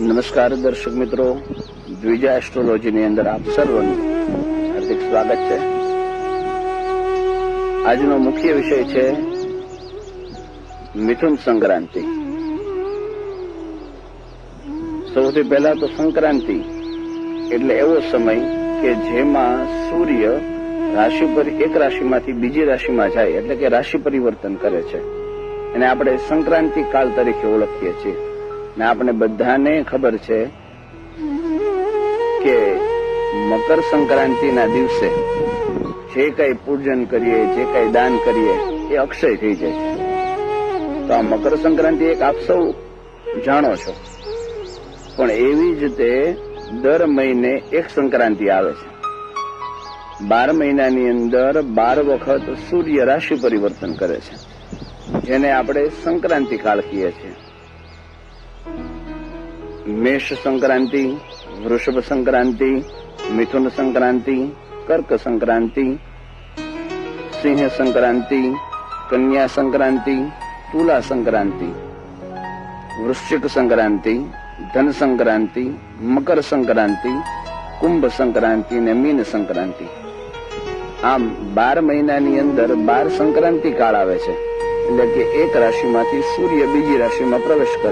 નમસ્કાર દર્શક મિત્રો. દ્વિજા એસ્ટ્રોલોજીની અંદર આપ સર્વનું હાર્દિક સ્વાગત છે. આજનો મુખ્ય વિષય છે મિથુન સંક્રાંતિ. સૌથી પહેલા તો સંક્રાંતિ એટલે એવો સમય કે જેમાં સૂર્ય રાશિ પર એક રાશિમાંથી બીજી રાશિમાં જાય, એટલે કે રાશિ પરિવર્તન કરે છે. અને આપણે સંક્રાંતિ કાળ તરીકે ઓળખીએ છીએ. ને આપણે બધાને ખબર છે કે મકર સંક્રાંતિના દિવસે જે કઈ પૂજન કરીએ, જે કઈ દાન કરીએ, એ અક્ષય થઈ જાય છે. તો આ મકર સંક્રાંતિ એક આપ સૌ જાણો છો. પણ એવી જ રીતે દર મહિને એક સંક્રાંતિ આવે છે. બાર મહિનાની અંદર બાર વખત સૂર્ય રાશિ પરિવર્તન કરે છે. જેને આપણે સંક્રાંતિ કાળ કહીએ છીએ. મેષ સંક્રાંતિ વૃષભ સંક્રાંતિ મિથુન સંક્રાંતિ કર્ક સંક્રાંતિ સિંહ સંક્રાંતિ કન્યા સંક્રાંતિ તુલા સંક્રાંતિ વૃશ્ચિક સંક્રાંતિ ધન સંક્રાંતિ મકર સંક્રાંતિ કુંભ સંક્રાંતિ ને મીન સંક્રાંતિ આમ બાર મહિનાની અંદર બાર સંક્રાંતિ કાળ આવે છે એટલે કે એક રાશિમાંથી સૂર્ય બીજી રાશિમાં પ્રવેશ કરે